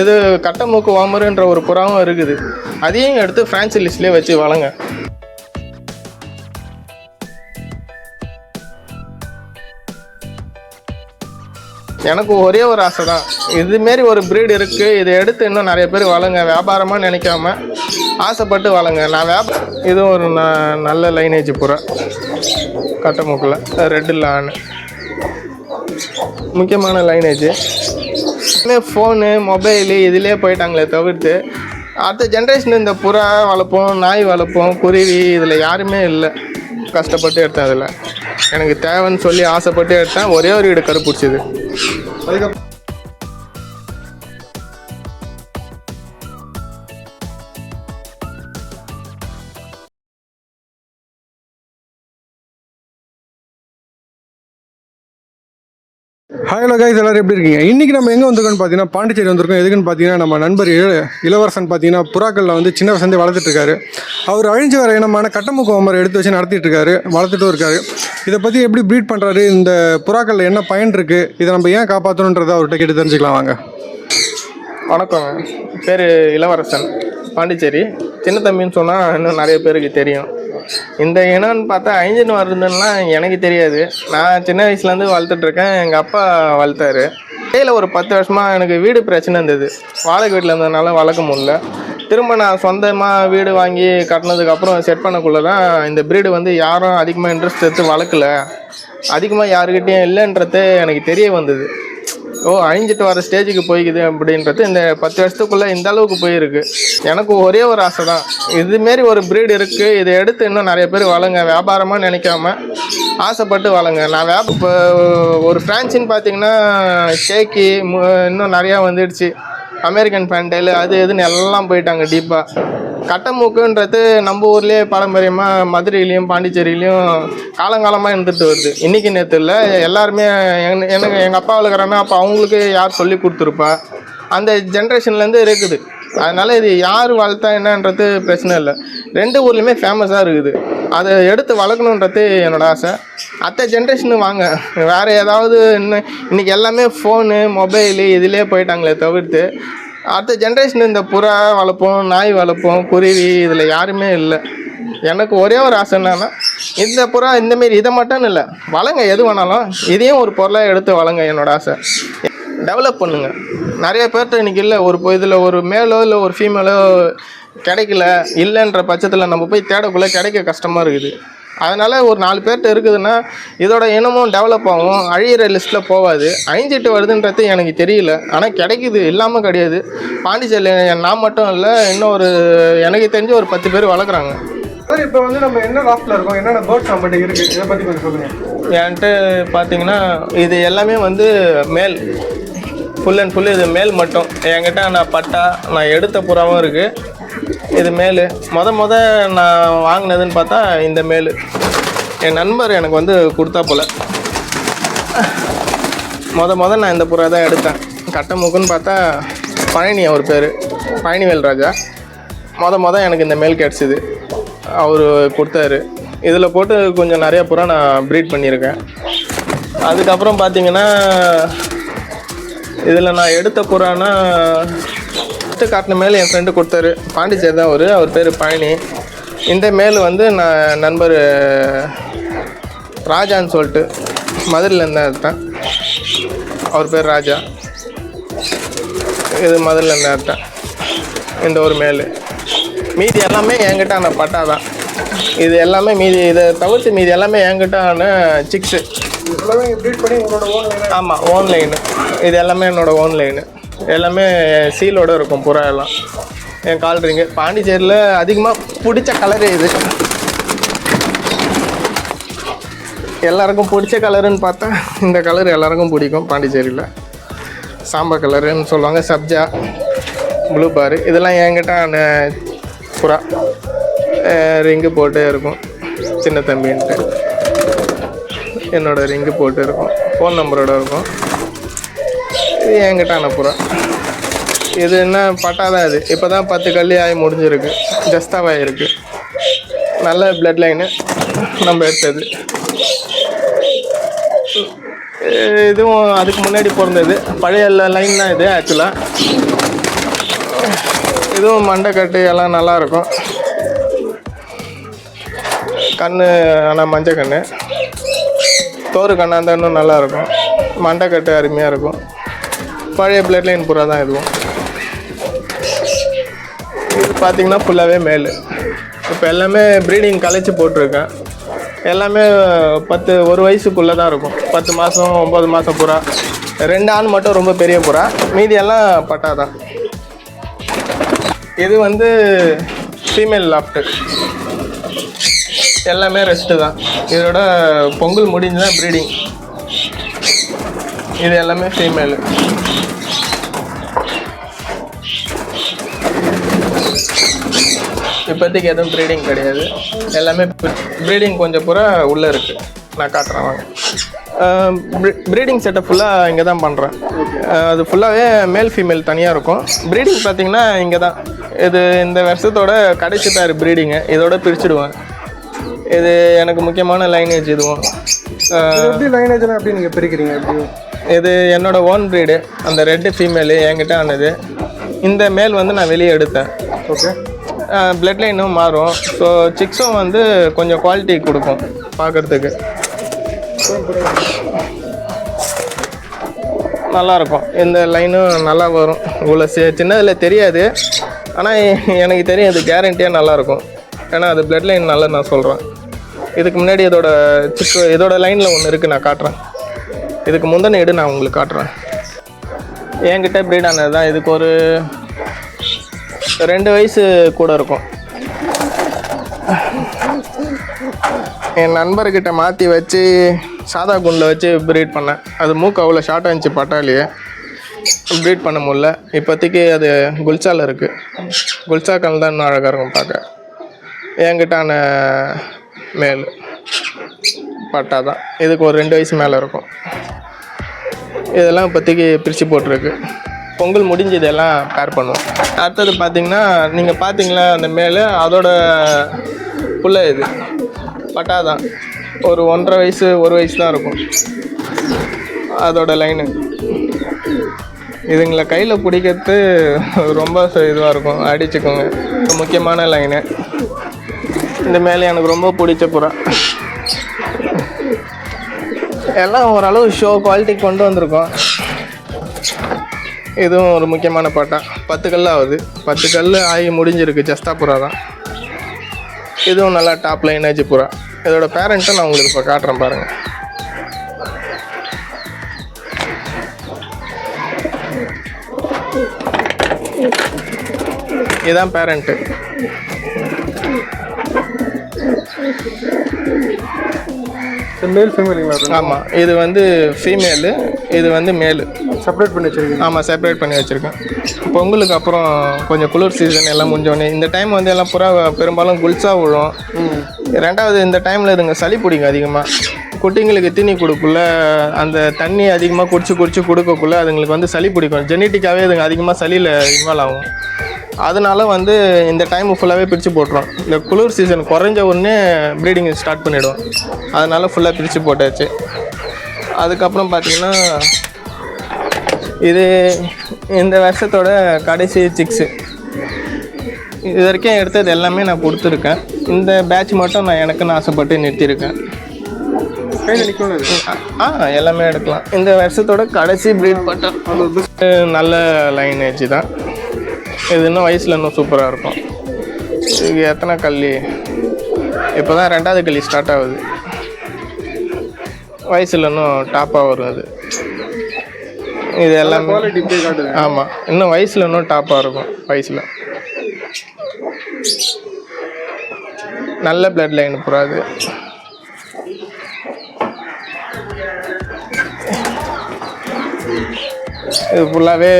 இது கட்டமூக்கு வாமருன்ற ஒரு புறாவும் இருக்குது. அதையும் எடுத்து ஃப்ரான்சி லிஸ்ட்லேயே வச்சு வளங்க. எனக்கு ஒரே ஒரு ஆசை தான் இதுமாரி ஒரு ப்ரீடு இருக்குது இதை எடுத்து இன்னும் நிறைய பேர் வளங்க. வியாபாரமாக நினைக்காம ஆசைப்பட்டு வளங்க. நான் வியாப இது ஒரு ந நல்ல லைனேஜ் புறா. கட்டமுக்கில் ரெட்டு லான் முக்கியமான லைனேஜ் ஃபோனு மொபைலு இதிலே போயிட்டாங்களே தவிர்த்து அடுத்த ஜென்ரேஷன் இந்த புறா வளர்ப்போம் நாய் வளர்ப்போம் குருவி இதில் யாருமே இல்லை. கஷ்டப்பட்டு எடுத்தேன் அதில். எனக்கு தேவைன்னு சொல்லி ஆசைப்பட்டு எடுத்தேன். ஒரே ஒரு வீடு கருப்பிடிச்சிது. அதுக்கப்புறம் கைஸ் எல்லாரும் எப்படி இருக்கீங்க? இன்றைக்கி நம்ம எங்கே வந்திருக்கோம்னு பார்த்தீங்கன்னா பாண்டிச்சேரி வந்திருக்கோம். எதுக்குன்னு பார்த்தீங்கன்னா நம்ம நண்பர் இளவரசன் பார்த்தீங்கன்னா புறாக்களில் வந்து சின்ன வசந்தே வளர்த்துட்டு இருக்காரு. அவர் அழிஞ்சு வர இனமான கட்டமுக்கு ஓமரை எடுத்து வச்சு நடத்திட்டு இருக்காரு வளர்த்துட்டும் இருக்காரு. இதை பற்றி எப்படி ப்ரீட் பண்ணுறாரு இந்த புறாக்களில் என்ன பயன் இருக்குது இதை நம்ம ஏன் காப்பாற்றணுன்றதை அவர்கிட்ட கேட்டு தெரிஞ்சுக்கலாம் வாங்க. வணக்கம் பேர் இளவரசன் பாண்டிச்சேரி. சின்ன தம்பின்னு சொன்னால் இன்னும் நிறைய பேருக்கு தெரியும். இந்த இனம்னு பார்த்தா ஐஞ்சின்னு வருதுன்னா எனக்கு தெரியாது. நான் சின்ன வயசுலேருந்து வளர்த்துட்ருக்கேன். எங்கள் அப்பா வளர்த்தாரு. கையில் ஒரு பத்து வருஷமாக எனக்கு வீடு பிரச்சனை இருந்தது. வாடகை வீட்டில் இருந்ததுனால வளர்க்க முடில திரும்ப நான் சொந்தமாக வீடு வாங்கி கட்டினதுக்கப்புறம் செட் பண்ணக்குள்ளே தான் இந்த ப்ரீடு வந்து யாரும் அதிகமாக இன்ட்ரெஸ்ட் எடுத்து வளர்க்கல. அதிகமாக யாருக்கிட்டேயும் இல்லைன்றது எனக்கு தெரிய வந்தது. ஓ அழிஞ்சிட்டு வர ஸ்டேஜுக்கு போய்க்குது அப்படின்றது இந்த பத்து வருஷத்துக்குள்ளே இந்த அளவுக்கு போயிருக்கு. எனக்கு ஒரே ஒரு ஆசை தான் இதுமாரி ஒரு ப்ரீடு இருக்குது இதை எடுத்து இன்னும் நிறைய பேர் வளங்க வியாபாரமாக நினைக்காம ஆசைப்பட்டு வளங்க நான் வேப் இப்போ ஒரு ஃப்ரான்ச்சின்னு பார்த்தீங்கன்னா ஷேக்கி மு- இன்னும் நிறையா வந்துடுச்சு. அமெரிக்கன் ஃபேண்டைல் அது இதுன்னு எல்லாம் போயிட்டாங்க டீப்பாக கட்டமூக்குன்றது நம்ம ஊர்லேயே பாரம்பரியமாக மதுரையிலையும் பாண்டிச்சேரியிலையும் காலங்காலமாக இருந்துட்டு வருது. இன்றைக்கி நேற்று இல்லை எல்லாருமே எனக்கு எங்கள் அப்பா வளர்க்குறாங்கன்னா அப்போ அவங்களுக்கு யார் சொல்லி கொடுத்துருப்பா? அந்த ஜென்ரேஷன்லேருந்து இருக்குது. அதனால் இது யார் வளர்த்தா என்னன்றது பிரச்சனை இல்லை. ரெண்டு ஊர்லேயுமே ஃபேமஸாக இருக்குது. அதை எடுத்து வளர்க்கணுன்றது என்னோட ஆசை. அத்தை ஜென்ரேஷனு வாங்க. வேறு ஏதாவது இன்னும் இன்றைக்கி எல்லாமே ஃபோனு மொபைலு இதிலே போயிட்டாங்களே தவிர்த்து அடுத்த ஜென்ரேஷன் இந்த புறா வளர்ப்போம் நாய் வளர்ப்போம் குருவி இதில் யாருமே இல்லை. எனக்கு ஒரே ஒரு ஆசை என்னன்னா இந்த புறா இந்தமாரி இதை மட்டும் இல்லை வளங்க எது வேணாலும். இதையும் ஒரு பொருளாக எடுத்து வளங்க என்னோட ஆசை. டெவலப் பண்ணுங்க. நிறைய பேர்கிட்ட இன்னைக்கு இல்லை ஒரு இதில் ஒரு மேலோ இல்லை ஒரு ஃபீமேலோ கிடைக்கல இல்லைன்ற பட்சத்தில் நம்ம போய் தேடக்குள்ளே கிடைக்க கஷ்டமாக இருக்குது. அதனால் ஒரு நாலு பேர்கிட்ட இருக்குதுன்னா இதோட இனமும் டெவலப் ஆகும் அழியிற லிஸ்ட்டில் போகாது. அழிஞ்சிட்டு வருதுன்றது எனக்கு தெரியல. ஆனால் கிடைக்குது இல்லாமல் கிடையாது. பாண்டிச்சேரியில் நான் மட்டும் இல்லை இன்னும் ஒரு எனக்கு தெரிஞ்சு ஒரு பத்து பேர் வளர்க்குறாங்க. சார் இப்போ வந்து நம்ம என்ன லாஸ்ட்டில் இருக்கோம்? என்னென்ன பேர்ட்ஸ் நம்மகிட்ட இருக்குது இதை பற்றி கொஞ்சம் சொல்லுங்கள் என்கிட்ட பார்த்தீங்கன்னா இது எல்லாமே வந்து மேல் ஃபுல் அண்ட் ஃபுல் இது மேல் மட்டும். என்கிட்ட நான் பட்டா நான் எடுத்த புறாவும் இருக்குது இது மேல். மொத மொத நான் வாங்கினதுன்னு பார்த்தா இந்த மேல். என் நண்பர் எனக்கு வந்து கொடுத்தா போல். மொத மொத நான் இந்த புறா தான் எடுத்தேன். கட்டமுக்குன்னு பார்த்தா பழனி அவர் பேர். பழனிவேல் ராஜா. மொத மொதல் எனக்கு இந்த மேல் கிடச்சிது. அவர் கொடுத்தாரு. இதில் போட்டு கொஞ்சம் நிறையா புறா நான் ப்ரீட் பண்ணியிருக்கேன். அதுக்கப்புறம் பார்த்தீங்கன்னா இதில் நான் எடுத்த புறானா ஃபஸ்ட்டு காட்டின மேல் என் ஃப்ரெண்டு கொடுத்தாரு. பாண்டிச்சேரி தான் அவர். அவர் பேர் பழனி. இந்த மேல் வந்து நான் நண்பர் ராஜான்னு சொல்லிட்டு மதுரையிலேருந்து எடுத்தேன் அவர் பேர் ராஜா. இது மதுரையிலேருந்து எடுத்தேன் இந்த ஒரு மேல். மீதி எல்லாமே என்கிட்ட அந்த பட்டா தான். இது எல்லாமே மீதி இதை தவிர்த்து மீதி எல்லாமே என்கிட்ட ஆன சிக்ஸு ஆமாம் ஓன் லைனு இது எல்லாமே என்னோடய ஓன் லைனு எல்லாமே சீலோட இருக்கும் புறா எல்லாம். என் கால் ரிங்கு பாண்டிச்சேரியில் அதிகமாக பிடிச்ச கலரு இது. எல்லாருக்கும் பிடிச்ச கலருன்னு பார்த்தா இந்த கலர் எல்லாருக்கும் பிடிக்கும் பாண்டிச்சேரியில். சாம்பா கலருன்னு சொல்லுவாங்க சப்ஜா ப்ளூ பாரு இதெல்லாம் என்கிட்ட ஆன புறா. ரிங்கு போட்டே இருக்கும் சின்ன தம்பின்ட்டு. என்னோட ரிங்கு போட்டு இருக்கும் ஃபோன் நம்பரோட இருக்கும். இது என்கிட்ட அனுப்புகிறேன் இது என்ன பட்டாதான் இது? இப்போ தான் பத்து கல்லி ஆகி முடிஞ்சிருக்கு. ஜஸ்டாவாக இருக்குது நல்ல பிளட் லைனு நம்ம எடுத்தது. இதுவும் அதுக்கு முன்னாடி பிறந்தது. பழைய லைன் தான் இது ஆக்சுவலாக இதுவும் மண்டைக்கட்டு எல்லாம் நல்லா இருக்கும் கண்ணு ஆனால் மஞ்சள் கண்ணு. தோறு கண்ணாக இருந்தால் இன்னும் நல்லாயிருக்கும். மண்டைக்கட்டு அருமையாக இருக்கும். பழைய பிளட் லைன் புறா தான் இதுவும். இது பார்த்திங்கன்னா ஃபுல்லாகவே மேல். இப்போ எல்லாமே ப்ரீடிங் கலைச்சி போட்டிருக்கேன். எல்லாமே பத்து ஒரு வயசுக்குள்ளே தான் இருக்கும். பத்து மாதம் ஒம்பது மாதம் புறா ரெண்டு ஆண் மட்டும் ரொம்ப பெரிய புறா மீதி எல்லாம் பட்டா தான். இது வந்து ஃபீமேல் லாஃப்ட்டு எல்லாமே ரெஸ்ட்டு தான். இதோட பொங்கல் முடிஞ்சுதான் ப்ரீடிங் இது எல்லாமே ஃபீமேலு இப்போதைக்கு எதுவும் ப்ரீடிங் கிடையாது. எல்லாமே ப்ரீடிங் கொஞ்சம் பூரா உள்ளே இருக்குது நான் காட்டுறேன் வாங்க. ப்ரீடிங் செட்டை ஃபுல்லாக இங்கே தான் பண்ணுறேன் அது ஃபுல்லாகவே மேல் ஃபீமேல் தனியாக இருக்கும். ப்ரீடிங் பார்த்தீங்கன்னா இங்கே தான் இது இந்த வருஷத்தோட கடைசி பேர் ப்ரீடிங்கு இதோட பிரிச்சுடுவேன். இது எனக்கு முக்கியமான லைனேஜ் இதுவும். எப்படி லைனேஜ்லாம் எப்படி நீங்கள் பிரிக்கிறீங்க? எப்படி? இது என்னோட ஓன் ப்ரீடு அந்த ரெட்டு ஃபீமேலு என்கிட்ட ஆனது. இந்த மேல் வந்து நான் வெளியே எடுத்தேன். ஓகே பிளட் லைனும் மாறும். ஸோ சிக்ஸும் வந்து கொஞ்சம் குவாலிட்டி கொடுக்கும் பார்க்குறதுக்கு நல்லாயிருக்கும். இந்த லைனும் நல்லா வரும். இவ்வளோ சி சின்னதில் தெரியாது. ஆனால் எனக்கு தெரியும் இது கேரண்டியாக நல்லாயிருக்கும். ஏன்னா அது பிளட் லைன் நல்லா நான் சொல்கிறேன் இதுக்கு முன்னாடி இதோட சிக்கு இதோட லைனில் ஒன்று இருக்குது நான் காட்டுறேன். இதுக்கு முந்தின இடு நான் உங்களுக்கு காட்டுறேன். என்கிட்ட ப்ரீட் ஆனது தான் இதுக்கு ஒரு ரெண்டு வயசு கூட இருக்கும். என் நண்பர்கிட்ட மாற்றி வச்சு சாதா குண்டில் வச்சு ப்ரீட் பண்ணேன். அது மூக்கு அவ்வளோ ஷார்ட்டாக இருந்துச்சு பட்டாலியே ப்ரீட் பண்ண முடில இப்போதைக்கு அது குல்சாவில் இருக்குது குல்சா கல் தான் இன்னும் அழகாக இருக்கும் பார்க்க. என்கிட்டான மேல். பட்டா தான். இதுக்கு ஒரு ரெண்டு வயசு மேலே இருக்கும். இதெல்லாம் இப்போதைக்கு பிரித்து போட்டிருக்கு. பொங்கல் முடிஞ்சு இதெல்லாம் பேர் பண்ணுவோம். அடுத்தது பார்த்திங்கன்னா நீங்கள் பார்த்தீங்களா அந்த மேலே அதோட புள்ள இது. பட்டா தான். ஒரு ஒன்றரை வயசு ஒரு வயசு தான் இருக்கும். அதோட லைனு இதுங்களை கையில் பிடிக்கிறது ரொம்ப இதுவாக இருக்கும். அடிச்சுக்கோங்க. முக்கியமான லைனு இந்த மேலே எனக்கு ரொம்ப பிடிச்ச புறா. எல்லாம் ஓரளவு ஷோ குவாலிட்டி கொண்டு வந்திருக்கோம். இதுவும் ஒரு முக்கியமான பாட்டா. பத்து கல் ஆகுது. பத்து கல் ஆகி முடிஞ்சிருக்கு. ஜஸ்தா புறா தான். இதுவும் நல்லா டாப் லைனேஜ் புறா. இதோட பேரண்ட்டை நான் உங்களுக்கு இப்போ காட்டுறேன் பாருங்கள் இதுதான் பேரண்ட்டு மேல் ஃபீமேலுங்களா ஆமாம் இது வந்து ஃபீமேலு இது வந்து மேலு செப்பரேட் பண்ணி வச்சிருக்கீங்க? ஆமாம் செப்பரேட் பண்ணி வச்சுருக்கேன் பொங்கலுக்கு அப்புறம் கொஞ்சம் குளிர் சீசன் எல்லாம் முடிஞ்சோடனே இந்த டைம் வந்து எல்லாம் புறா பெரும்பாலும் குல்சா விழும். ரெண்டாவது இந்த டைமில் இதுங்க சளி பிடிக்கும் அதிகமாக குட்டிங்களுக்கு தீனி கொடுக்குள்ள அந்த தண்ணி அதிகமாக குடிச்சு குடிச்சு கொடுக்கக்குள்ள அதுங்களுக்கு வந்து சளி பிடிக்கும். ஜெனட்டிக்காகவே இதுங்க அதிகமாக சளியில் இன்வால்வ் ஆகும். அதனால வந்து இந்த டைம் ஃபுல்லாகவே பிரித்து போட்டுரும். இந்த குளிர் சீசன் குறைஞ்ச உடனே ப்ரீடிங் ஸ்டார்ட் பண்ணிவிடும் அதனால ஃபுல்லாக பிரித்து போட்டாச்சு. அதுக்கப்புறம் பார்த்தீங்கன்னா இது இந்த வருஷத்தோட கடைசி சிக்ஸு இது வரைக்கும் எடுத்தது எல்லாமே நான் கொடுத்துருக்கேன். இந்த பேட்ச் மட்டும் நான் எனக்குன்னு ஆசைப்பட்டு நிறுத்தியிருக்கேன். ஆ எல்லாமே எடுக்கலாம். இந்த வருஷத்தோட கடைசி ப்ரீட் பட்டன் நல்ல லைனேஜ் தான். இது இன்னும் வயசில் இன்னும் சூப்பராக இருக்கும். இதுக்கு எத்தனை கல்லி? இப்போ தான் ரெண்டாவது கல்லி ஸ்டார்ட் ஆகுது. வயசில் இன்னும் டாப்பாக வரும் அது. இது எல்லாமே ஆமாம் இன்னும் வயசில் இன்னும் டாப்பாக இருக்கும் வயசில். நல்ல பிளட் லைன் புறா அது. இது ஃபுல்லாகவே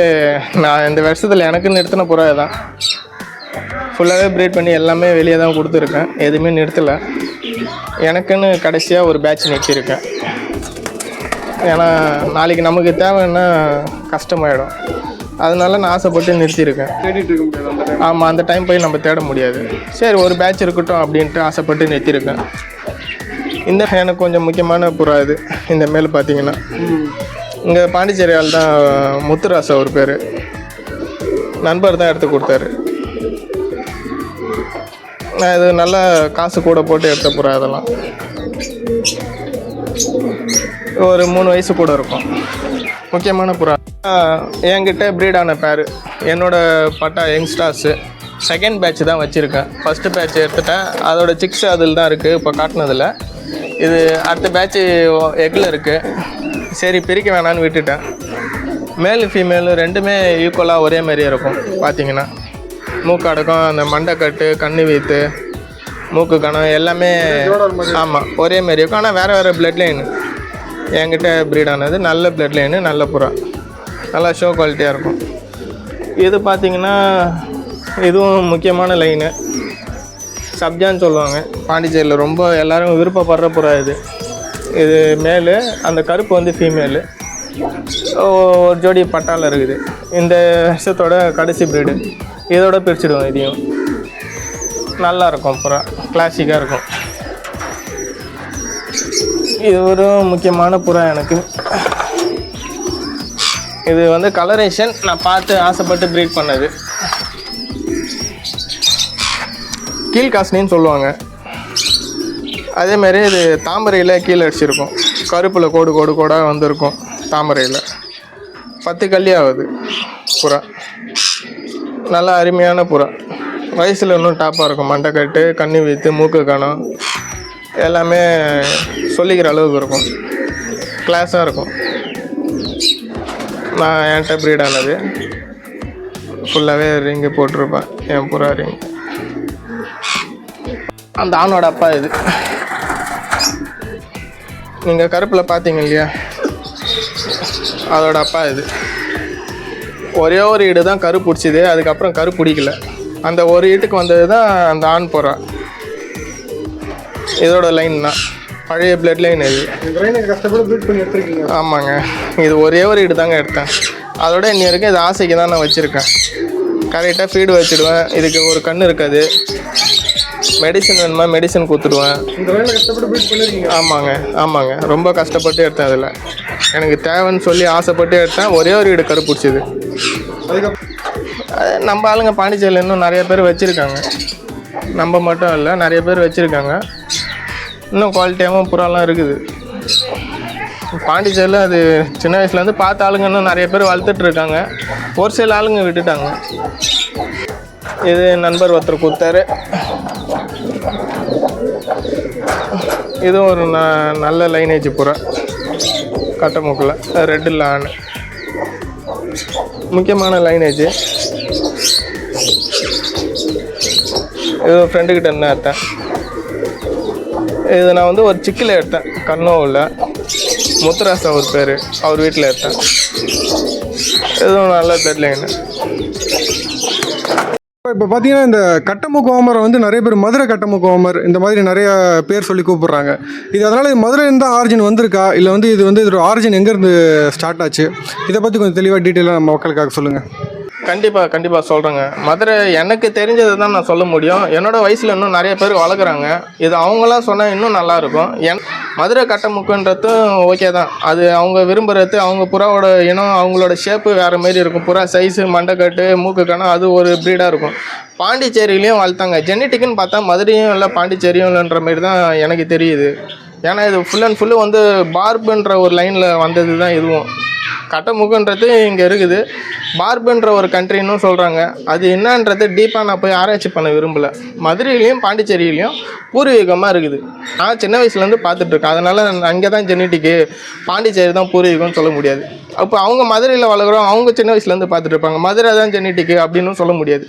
நான் இந்த வருஷத்தில் எனக்கு நிறுத்தின புறா தான் ஃபுல்லாகவே ப்ரீட் பண்ணி எல்லாமே வெளியே தான் கொடுத்துருக்கேன். எதுவுமே நிறுத்தலை. எனக்குன்னு கடைசியாக ஒரு பேட்ச் நிறுத்தியிருக்கேன் ஏன்னா நாளைக்கு நமக்கு தேவைன்னா கஷ்டமாயிடும். அதனால நான் ஆசைப்பட்டு நிறுத்தியிருக்கேன் ஆமாம் அந்த டைம் போய் நம்ம தேட முடியாது. சரி ஒரு பேட்ச் இருக்கட்டும் அப்படின்ட்டு ஆசைப்பட்டு நிறுத்தியிருக்கேன் இந்த எனக்கு கொஞ்சம் முக்கியமான புறா இது. இந்த மேல் பார்த்தீங்கன்னா. இங்கே பாண்டிச்சேரி ஆள் தான் முத்துராசா அவர் பேர். நண்பர் தான் எடுத்து கொடுத்தாரு. நான் இது நல்லா காசு கூட போட்டு எடுத்த போகிறேன் அதெல்லாம். ஒரு மூணு வயசு கூட இருக்கும். முக்கியமான புறா. என்கிட்ட ப்ரீடான பேர் என்னோட பட்டா யங்ஸ்டார்ஸு செகண்ட் பேட்ச் தான் வச்சுருக்கேன். ஃபஸ்ட்டு பேட்ச் எடுத்துட்டேன். அதோட சிக்ஸ் அதில் தான் இருக்குது இப்போ காட்டினதில் இது அடுத்த பேட்ச்சு எக்கில் இருக்குது சரி பிரிக்க வேணான்னு விட்டுட்டேன். மேல் ஃபீமேலு ரெண்டுமே ஈக்குவலாக ஒரே மாதிரியே இருக்கும் பார்த்தீங்கன்னா மூக்கடக்கம் அந்த மண்டைக்கட்டு கண்ணு வீத்து மூக்கு கணம் எல்லாமே ஆமாம் ஒரே மாதிரி இருக்கும். ஆனால் வேறு வேறு பிளட் லைனு என்கிட்ட ப்ரீட் ஆனது நல்ல பிளட் லைனு நல்ல புறா. நல்லா ஷோ குவாலிட்டியாக இருக்கும். இது பார்த்தீங்கன்னா இதுவும் முக்கியமான லைனு சப்ஜான்னு சொல்லுவாங்க. பாண்டிச்சேரியில் ரொம்ப எல்லோரும் விருப்பப்படுற புறா இது. இது மேலு அந்த கருப்பு வந்து ஃபீமேலு ஒரு ஜோடி பட்டால இருக்குது. இந்த வருஷத்தோட கடைசி ப்ரீடு இதோட பிரிச்சுடுவோம் இதையும். நல்லாயிருக்கும் புறா. கிளாசிக்காக இருக்கும். இது ஒரு முக்கியமான புறா எனக்கு. இது வந்து கலரேஷன் நான் பார்த்து ஆசைப்பட்டு ப்ரீட் பண்ணது. கீழ்காசினின்னு சொல்லுவாங்க. அதே மாதிரி இது தாமரையில் கீழே அடிச்சிருக்கும். கருப்பில் கோடு கோடு கோடாக வந்திருக்கும் தாமரையில். பத்து கல்லி ஆகுது புறா. நல்லா அருமையான புறா. வயசில் இன்னும் டாப்பாக இருக்கும். மண்டைக்கட்டு கண்ணி வீத்து மூக்கு கணம் எல்லாமே சொல்லிக்கிற அளவுக்கு இருக்கும். கிளாஸாக இருக்கும். நான் என்கிட்ட ப்ரீடானது ஃபுல்லாகவே ரிங்கு போட்டிருப்பேன். என் புறா ரிங் அந்த ஆணோட அப்பா இது. நீங்கள் கருப்பில் பார்த்தீங்க இல்லையா? அதோட அப்பா இது. ஒரே ஒரு ஈடு தான் கரு பிடிச்சிது அதுக்கப்புறம் கரு பிடிக்கல. அந்த ஒரு ஈட்டுக்கு வந்தது தான் அந்த ஆண் புறா. இதோட லைன் தான். பழைய பிளட் லைன் இது. கஷ்டப்பட்டு பண்ணி எடுத்துருக்கீங்க. ஆமாங்க. இது ஒரே ஒரு ஈடு தாங்க எடுத்தேன். அதோட இன்னி வரைக்கும் இது ஆசைக்கு தான் நான் வச்சுருக்கேன். கரெக்டாக ஃபீடு வச்சுடுவேன். இதுக்கு ஒரு கண் இருக்காது. மெடிசன் வேணுமா? மெடிசன் இந்த கஷ்டப்பட்டு பண்ணிருக்கீங்க. ஆமாங்க ஆமாங்க. ரொம்ப கஷ்டப்பட்டு எடுத்தேன் அதில். எனக்கு தேவைன்னு சொல்லி ஆசைப்பட்டு எடுத்தேன். ஒரே ஒரு வீடு கருப்பிடிச்சிது. அதுக்கப்புறம் நம்ம ஆளுங்க பாண்டிச்சேரியில் இன்னும் நிறைய பேர் வச்சுருக்காங்க. நம்ம மட்டும் இல்லை நிறைய பேர் வச்சுருக்காங்க. இன்னும் குவாலிட்டியாகவும் புறாலாம் இருக்குது. பாண்டிச்சேரியில் அது சின்ன வயசுலேருந்து பார்த்த ஆளுங்க இன்னும் நிறைய பேர் வளர்த்துட்டு இருக்காங்க. ஒரு சில ஆளுங்க விட்டுட்டாங்க. இது நண்பர் ஒருத்தர் கொடுத்தாரு. இதுவும் ஒரு ந நல்ல லைனேஜ் புறா கட்டமுக்கில் ரெட்டு லான் முக்கியமான லைனேஜ் இது ஃப்ரெண்டுக்கிட்ட என்ன எடுத்தேன். இது நான் வந்து ஒரு சிக்கில் எடுத்தேன். கண்ணோவில். முத்துராசா ஒரு பேர். அவர் வீட்டில் எடுத்தேன். இதுவும் நல்ல தெரியலைங்கண்ணே லைனு இப்போ பார்த்தீங்கன்னா இந்த கட்டமுக்கு ஓமரை வந்து நிறைய பேர் மதுரை கட்டமுக்கு ஓமர் இந்த மாதிரி நிறைய பேர் சொல்லி கூப்பிட்றாங்க. இது அதனால் மதுரையிலேருந்து தான் ஆரிஜின் வந்திருக்கா? இல்லை வந்து இது வந்து இதோட ஆரிஜின் எங்கேருந்து ஸ்டார்ட் ஆச்சு? இதை பற்றி கொஞ்சம் தெளிவாக டீட்டெயிலாக நம்ம மக்களுக்காக சொல்லுங்கள் கண்டிப்பாக கண்டிப்பாக சொல்கிறேங்க மதுரை எனக்கு தெரிஞ்சதை தான் நான் சொல்ல முடியும். என்னோட வயசில் இன்னும் நிறைய பேர் வளர்க்குறாங்க. இது அவங்களாம் சொன்னால் இன்னும் நல்லாயிருக்கும் என் மதுரை கட்டமுக்குன்றதும் ஓகே தான். அது அவங்க விரும்புகிறது அவங்க புறாவோட இனம் அவங்களோட ஷேப்பு வேறு மாரி இருக்கும். புறா சைஸு மண்டைக்கட்டு மூக்கு கணம் அது ஒரு ப்ரீடாக இருக்கும். பாண்டிச்சேரியிலையும் வளர்த்தாங்க ஜெனட்டிக்குன்னு பார்த்தா மதுரையும் இல்லை பாண்டிச்சேரியும் இல்லைன்ற மாதிரி தான் எனக்கு தெரியுது. ஏன்னா இது ஃபுல் அண்ட் ஃபுல்லு வந்து பார்புன்ற ஒரு லைனில் வந்தது தான் இதுவும். கட்டமுக்குன்றது இங்கே இருக்குது. பார்புன்ற ஒரு கண்ட்ரின்னு சொல்கிறாங்க அது என்னன்றது டீப்பாக நான் போய் ஆராய்ச்சி பண்ண விரும்பல. மதுரையிலையும் பாண்டிச்சேரியிலையும் பூர்வீகமாக இருக்குது. நான் சின்ன வயசுலேருந்து பார்த்துட்ருக்கேன் அதனால் அங்கே தான் ஜெனட்டிக்கு பாண்டிச்சேரி தான் பூர்வீகம்னு சொல்ல முடியாது. அப்போ அவங்க மதுரையில் வளர்க்குறோம் அவங்க சின்ன வயசுலேருந்து பார்த்துட்டு இருப்பாங்க. மதுரை தான் ஜெனட்டிக்கு அப்படின்னு சொல்ல முடியாது.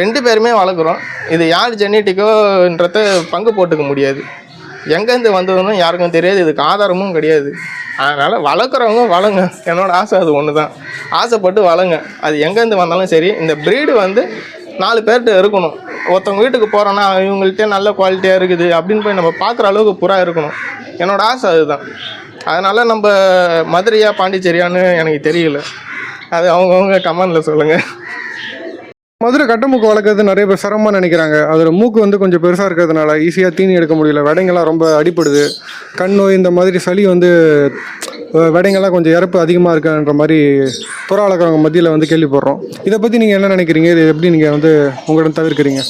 ரெண்டு பேருமே வளர்க்குறோம். இது யார் ஜெனட்டிக்கோன்றத பங்கு போட்டுக்க முடியாது. எங்கேருந்து வந்ததுன்னு யாருக்கும் தெரியாது. இதுக்கு ஆதாரமும் கிடையாது. அதனால் வளர்க்குறவங்க வளங்க என்னோட ஆசை அது ஒன்று தான் ஆசைப்பட்டு வளங்க அது எங்கேருந்து வந்தாலும் சரி இந்த ப்ரீடு வந்து நாலு பேர்கிட்ட இருக்கணும். ஒருத்தவங்க வீட்டுக்கு போகிறோன்னா இவங்கள்ட்டே நல்ல குவாலிட்டியாக இருக்குது அப்படின்னு போய் நம்ம பார்க்குற அளவுக்கு புறா இருக்கணும். என்னோட ஆசை அதுதான். அதனால் நம்ம மதுரையா பாண்டிச்சேரியான்னு எனக்கு தெரியல. அது அவங்கவுங்க கமெண்டில் சொல்லுங்கள் மதுரை கட்டமுக்கு வளர்க்குறது நிறைய பேர் சிரமமாக நினைக்கிறாங்க. அதில் மூக்கு வந்து கொஞ்சம் பெருசாக இருக்கிறதுனால ஈஸியாக தீனி எடுக்க முடியல. விடைங்கெல்லாம் ரொம்ப அடிப்படுது கண் நோய் இந்த மாதிரி சளி வந்து வடைங்கெல்லாம் விடைங்கெல்லாம் கொஞ்சம் இறப்பு அதிகமாக இருக்குன்ற மாதிரி புறா வளர்க்குறவங்க மத்தியில் வந்து கேள்விப்படுறோம். இதை பற்றி நீங்கள் என்ன நினைக்கிறீங்க? இது எப்படி நீங்கள் வந்து உங்களிடம் தவிர்க்கிறீங்க?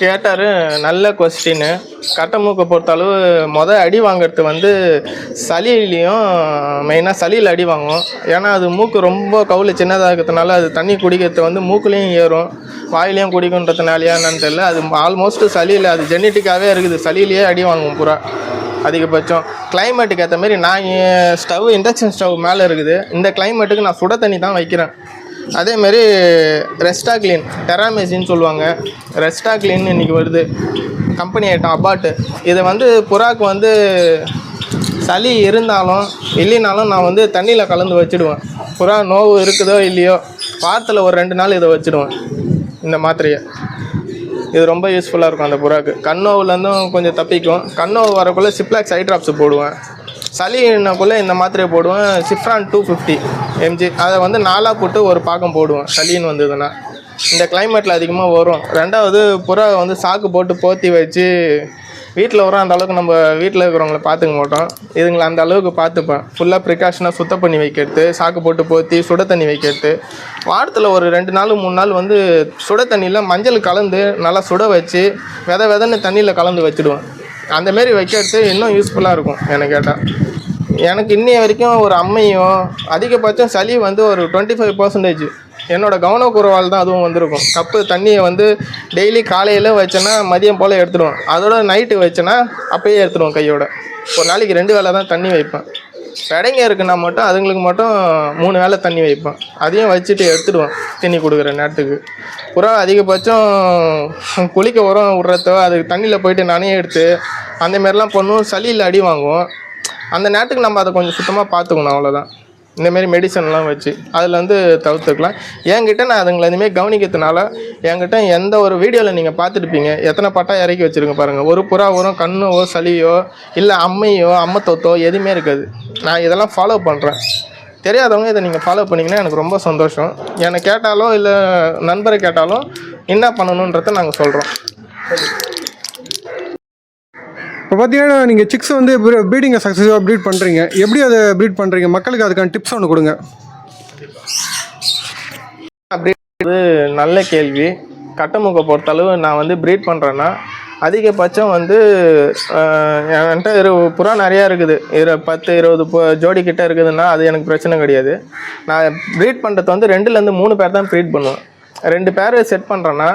கேட்டார் நல்ல கொஸ்டின்னு கட்டை மூக்கை பொறுத்தளவு மொதல் அடி வாங்குறது வந்து சளியிலையும் மெயினாக சளியில் அடி வாங்கும் ஏன்னா அது மூக்கு ரொம்ப கவுல சின்னதாக இருக்கிறதுனால அது தண்ணி குடிக்கிறது வந்து மூக்குலேயும் ஏறும் வாயிலையும் குடிக்குன்றதுனாலயா என்னன்னு தெரியல. அது ஆல்மோஸ்ட் சளியில் அது ஜெனட்டிக்காகவே இருக்குது. சளியிலேயே அடி வாங்கும் பூரா அதிகபட்சம். கிளைமேட்டுக்கு ஏற்ற மாதிரி நான் ஸ்டவ் இண்டக்ஷன் ஸ்டவ் மேலே இருக்குது. இந்த கிளைமேட்டுக்கு நான் சுட தண்ணி தான் வைக்கிறேன். அதேமாரி ரெஸ்டாக்ளின் டெராமேசின்னு சொல்லுவாங்க. ரெஸ்டாக்ளின் இன்றைக்கி வருது. கம்பெனி ஐட்டம் அபாட்டு. இதை வந்து புறாக்கு வந்து சளி இருந்தாலும் இல்லைனாலும் நான் வந்து தண்ணியில் கலந்து வச்சுடுவேன். புறா நோவு இருக்குதோ இல்லையோ வாரத்தில் ஒரு ரெண்டு நாள் இதை வச்சுடுவேன். இந்த மாத்திரையை. இது ரொம்ப யூஸ்ஃபுல்லாக இருக்கும் அந்த புறாக்கு. கண்ணோவுலேருந்தும் கொஞ்சம் தப்பிக்கும். கண்ணோவு வரக்குள்ளே சிப்ளாக்ஸ் ஐ ட்ராப்ஸ் போடுவேன். சளினாக்குள்ளே இந்த மாத்திரையை போடுவேன். சிஃப்ரான் டூ ஃபிஃப்டி எம்ஜி அதை வந்து நாலாக போட்டு ஒரு பாக்கம் போடுவேன் சளின்னு வந்ததுன்னா. இந்த கிளைமேட்டில் அதிகமாக வரும். ரெண்டாவது புறா வந்து சாக்கு போட்டு போத்தி வச்சு வீட்டில் வரும். அந்த அளவுக்கு நம்ம வீட்டில் இருக்கிறவங்கள பார்த்துக்க மாட்டோம். இதுங்களை அந்த அளவுக்கு பார்த்துப்பேன். ஃபுல்லாக ப்ரிகாஷனாக சுத்தம் பண்ணி வைக்கிறது சாக்கு போட்டு போத்தி சுட தண்ணி வைக்கிறது. வாரத்தில் ஒரு ரெண்டு நாள் மூணு நாள் வந்து சுட தண்ணியில் மஞ்சள் கலந்து நல்லா சுட வச்சு வித விதன்னு தண்ணியில் கலந்து வச்சுடுவேன். அந்தமாரி வைக்கிறது இன்னும் யூஸ்ஃபுல்லாக இருக்கும் எனக்கு கேட்டால் எனக்கு இன்னைய வரைக்கும் ஒரு அம்மையும் அதிகபட்சம் சளி வந்து ஒரு டுவெண்ட்டி ஃபைவ் பர்சன்டேஜ் என்னோடய கவனக்குறவால் தான் அதுவும் வந்திருக்கும். கப்பு தண்ணியை வந்து டெய்லி காலையில் வச்சேன்னா மதியம் போல் எடுத்துடுவேன். அதோட நைட்டு வச்சேன்னா அப்பயே எடுத்துடுவேன் கையோட. ஒரு நாளைக்கு ரெண்டு வேளை தான் தண்ணி வைப்பேன். விடைங்க இருக்குன்னா மட்டும் அதுங்களுக்கு மட்டும் மூணு வேளை தண்ணி வைப்பேன். அதையும் வச்சுட்டு எடுத்துடுவேன் தண்ணி கொடுக்குற நேரத்துக்கு. புறா அதிகபட்சம் குளிக்க உரம் விட்றதோ அதுக்கு தண்ணியில் போயிட்டு நனைய எடுத்து அந்த பண்ணுவோம். சளியில் அடி வாங்குவோம். அந்த நேரத்துக்கு நம்ம அதை கொஞ்சம் சுத்தமாக பார்த்துக்கணும் அவ்வளோதான் இந்தமாரி மெடிசன்லாம் வச்சு அதில் வந்து தவிர்த்துக்கலாம். என்கிட்ட நான் அதுங்களை எதுவுமே கவனிக்கிறதுனால என்கிட்ட எந்த ஒரு வீடியோவில் நீங்கள் பார்த்துருப்பீங்க எத்தனை பட்டா இறக்கி வச்சுருங்க பாருங்கள் ஒரு புறா வரும் கண்ணோ சளியோ இல்லை அம்மையோ அம்மத்தொத்தோ எதுவுமே இருக்காது. நான் இதெல்லாம் ஃபாலோ பண்ணுறேன் தெரியாதவங்க இதை நீங்கள் ஃபாலோ பண்ணிங்கன்னா எனக்கு ரொம்ப சந்தோஷம். என்னை கேட்டாலோ இல்லை நண்பரை கேட்டாலும் என்ன பண்ணணுன்றதை நாங்கள் சொல்கிறோம் இப்போ பார்த்தீங்கன்னா நீங்கள் சிக்ஸ் வந்து ப்ரீடிங்கை சக்ஸஸிவாக ப்ரீட் பண்ணுறீங்க எப்படி அதை ப்ரீட் பண்ணுறீங்க மக்களுக்கு அதுக்கான டிப்ஸ் ஒன்று கொடுங்க. அப்படின்றது நல்ல கேள்வி. கட்டமுக்கை பொறுத்தளவு நான் வந்து ப்ரீட் பண்ணுறேன்னா அதிகபட்சம் வந்து என்கிட்ட இரு புறா நிறையா இருக்குது. இரு பத்து இருபது ஜோடி கிட்ட இருக்குதுன்னா அது எனக்கு பிரச்சனை கிடையாது. நான் ப்ரீட் பண்ணுறது வந்து ரெண்டுலேருந்து மூணு பேர் தான் ப்ரீட் பண்ணுவேன். ரெண்டு பேர் செட் பண்ணுறேன்னா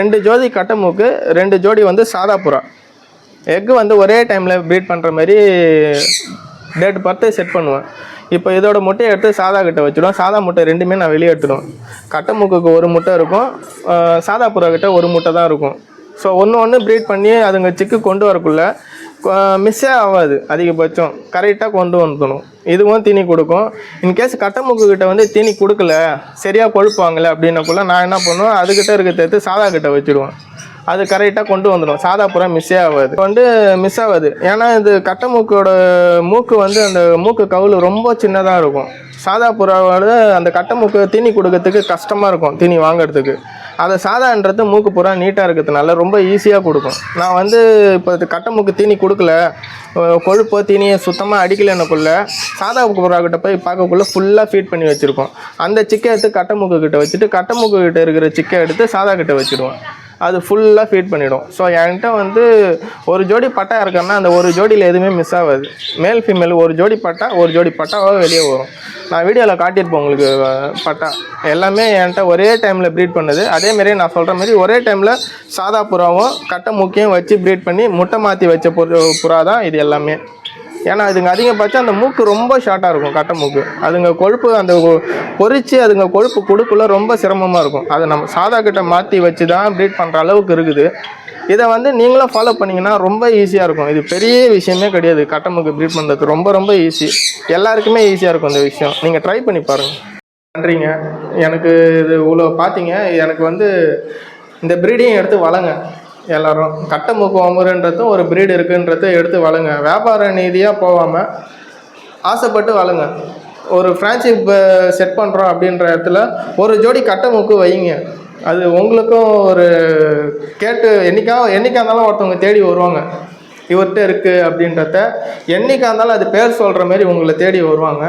ரெண்டு ஜோடி கட்டமுக்கு ரெண்டு ஜோடி வந்து சாதா புறா. எக்கு வந்து ஒரே டைமில் ப்ரீட் பண்ணுற மாதிரி டேட் பார்த்து செட் பண்ணுவேன். இப்போ இதோட முட்டையை எடுத்து சாதா கிட்ட வச்சுடுவேன். சாதா முட்டை ரெண்டுமே நான் வெளியே எடுத்துடுவேன். கட்டை மூக்குக்கு ஒரு முட்டை இருக்கும். சாதா புறா கிட்ட ஒரு முட்டை தான் இருக்கும். ஸோ ஒன்று ஒன்று ப்ரீட் பண்ணி அதுங்க சிக்கு கொண்டு வரக்குள்ள மிஸ்ஸே ஆகாது அதிகபட்சம். கரெக்டாக கொண்டு வந்துடணும். இதுவும் தீனி கொடுக்கும். இன்கேஸ் கட்டமுக்கு கிட்டே வந்து தீனி கொடுக்கல சரியாக கொழுப்பாங்களே அப்படின்னக்குள்ள நான் என்ன பண்ணுவேன்? அதுக்கிட்ட இருக்கிறத எடுத்து சாதா கிட்ட வச்சுடுவேன். அது கரெக்டாக கொண்டு வந்துடும் சாதா புறா மிஸ்ஸே ஆகாது. வந்து மிஸ் ஆகாது. ஏன்னா இது கட்டை மூக்கோட மூக்கு வந்து அந்த மூக்கு கவுள் ரொம்ப சின்னதாக இருக்கும். சாதா புறாவோட அந்த கட்டை மூக்கு தீனி கொடுக்கறதுக்கு கஷ்டமாக இருக்கும் தீனி வாங்குறதுக்கு. அதை சாதான்றது மூக்கு புறா நீட்டாக இருக்கிறதுனால ரொம்ப ஈஸியாக கொடுக்கும். நான் வந்து இப்போ கட்டை மூக்கு தீனி கொடுக்கல. கொழுப்போ தீனியை சுத்தமாக அடிக்கலைன்னுக்குள்ள சாதா புறா கிட்ட போய் பார்க்கக்குள்ள ஃபுல்லாக ஃபீட் பண்ணி வச்சுருக்கோம். அந்த சிக்கை எடுத்து கட்டை மூக்கு கிட்ட வச்சுட்டு கட்டை மூக்கு கிட்ட இருக்கிற சிக்கை எடுத்து சாதா கிட்ட வச்சுடுவேன் அது ஃபுல்லாக ஃபீட் பண்ணிவிடும் ஸோ என்கிட்ட வந்து ஒரு ஜோடி பட்டா இருக்கேன்னா அந்த ஒரு ஜோடியில் எதுவுமே மிஸ் ஆகாது. மேல் ஃபீமேல் ஒரு ஜோடி பட்டா ஒரு ஜோடி பட்டாவாக வெளியே வரும். நான் வீடியோவில் காட்டியிருப்பேன் உங்களுக்கு பட்டா. எல்லாமே என்கிட்ட ஒரே டைமில் ப்ரீட் பண்ணுது. அதே மாதிரியே நான் சொல்கிற மாதிரி ஒரே டைமில் சாதா புறாவும் கட்டை முக்கியம் வச்சு ப்ரீட் பண்ணி முட்டை மாற்றி வச்ச புற புறா தான் இது எல்லாமே. ஏன்னா அதுங்க அதிகபட்சம் அந்த மூக்கு ரொம்ப ஷார்ட்டாக இருக்கும் கட்டை மூக்கு. அதுங்க கொழுப்பு அந்த பொறிச்சு அதுங்க கொழுப்பு கொடுக்குள்ள ரொம்ப சிரமமாக இருக்கும். அதை நம்ம சாதா கிட்ட மாற்றி வச்சு தான் ப்ரீட் பண்ணுற அளவுக்கு இருக்குது. இதை வந்து நீங்களும் ஃபாலோ பண்ணிங்கன்னா ரொம்ப ஈஸியாக இருக்கும். இது பெரிய விஷயமே கிடையாது. கட்டமுக்கு ப்ரீட் பண்ணுறது ரொம்ப ரொம்ப ஈஸி எல்லாருக்குமே ஈஸியாக இருக்கும் இந்த விஷயம். நீங்கள் ட்ரை பண்ணி பாருங்கள் நன்றிங்க. எனக்கு இது இவ்வளோ பார்த்தீங்க. எனக்கு வந்து இந்த ப்ரீடிங் எடுத்து வளங்க எல்லாரும் கட்டமுக்கு மூக்கு ஒரு ப்ரீடு இருக்குன்றதை எடுத்து வளங்க வியாபார நீதியாக போகாமல் ஆசைப்பட்டு வளங்க ஒரு ஃப்ரான்ச்சைஸ் செட் பண்ணுறோம் அப்படின்ற இடத்துல ஒரு ஜோடி கட்டமுக்கு வைங்க. அது உங்களுக்கும் ஒரு கேட்டு என்னைக்கா என்றைக்கா இருந்தாலும் ஒருத்தவங்க தேடி வருவாங்க. இவர்கிட்ட இருக்குது அப்படின்றத என்றைக்கா இருந்தாலும் அது பேர் சொல்கிற மாதிரி உங்களை தேடி வருவாங்க.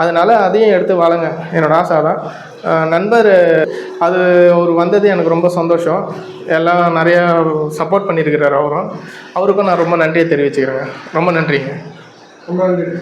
அதனால் அதையும் எடுத்து வளங்க என்னோடய ஆசை தான் நண்பர் அது அவர் வந்தது எனக்கு ரொம்ப சந்தோஷம். எல்லாம் நிறையா சப்போர்ட் பண்ணியிருக்கிறார் அவரும். அவருக்கும் நான் ரொம்ப நன்றியை தெரிவிச்சுக்கிறேங்க. ரொம்ப நன்றிங்க. ரொம்ப நன்றி.